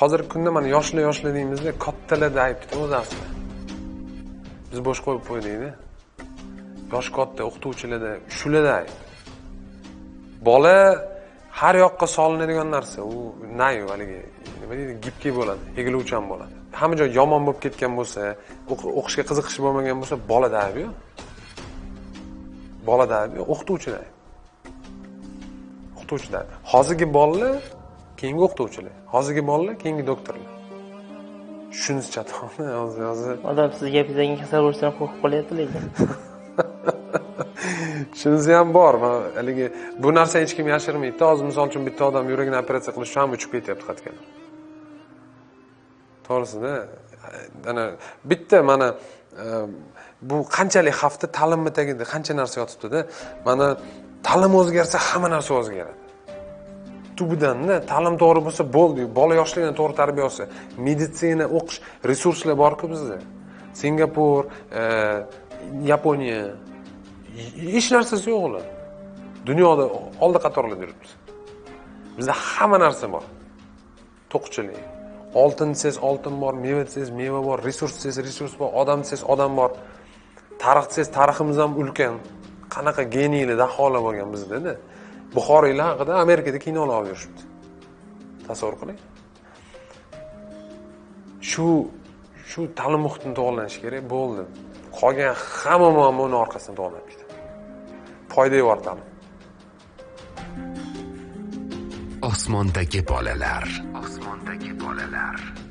hozirgi kunda mana yoshlar yoshlar deymizda kattalarda ayb ketadi o'zi aslida. Biz bo'sh qo'yib qo'ydikda. Yoshi katta o'qituvchilarda shularda. Ayb bola har yoqqa solinadigan narsa u nayu haligi nima deydi gibkiy bo'ladi egiluvchan bo'ladi. Hamma joy yomon bo'lib ketgan bo'lsa o'qishga qiziqishi bo'lmagan bo'lsa bolada ayb yo'q bolada ayb yo'q o'qituvchida ayb o'qituvchida hozirgi bolalar keyingi o'qituvchilar. Hozirgi bolalar keyingi doktorlar. Chatoni hozir hozir. Odam siz gapingizdan kasal bo'lishdan qo'rqib qolyapti lekin shunisi ham bor. Haligi bu narsa hech kim yashirmaydida. Hozir misol uchun bitta odam yuragini operatsiya qilish uchun ham uchib ketyapti xatkalar. To'g'risida? Ana bitta mana bu qanchalik xavfda ta'limni tagida qancha narsa yotibdida. Mana ta'lim o'zgarsa hamma narsa o'zgaradi tubidanda ta'lim to'g'ri bo'lsa bo'ldi bola yoshligidan to'g'ri tarbiya olsa meditsina o'qish resurslar borku bizda. Singapur e, yaponiya hech narsasi yo'q ular. Dunyoda oldi qatorlarda yuribmiz bizda hamma narsa bor. To'qchilik oltin desangiz oltin bor meva desangiz meva bor resurs desangiz resurs bor odam desangiz odam bor. Tarix desangiz tariximiz ham ulkan. Qanaqa geniylar daholar bo'lgan bizdada buxoriylar haqida amerikada kinolar olib yurishibdi tasavvur qiling. Shu shu ta'lim muhitini to'g'irlanishi kerak bo'ldi. Qolgan hamma muammo uni orqasidan to'g'irlanib ketadi foyda bor ta'lim osmondagi bolalar. Osmondagi bolalar.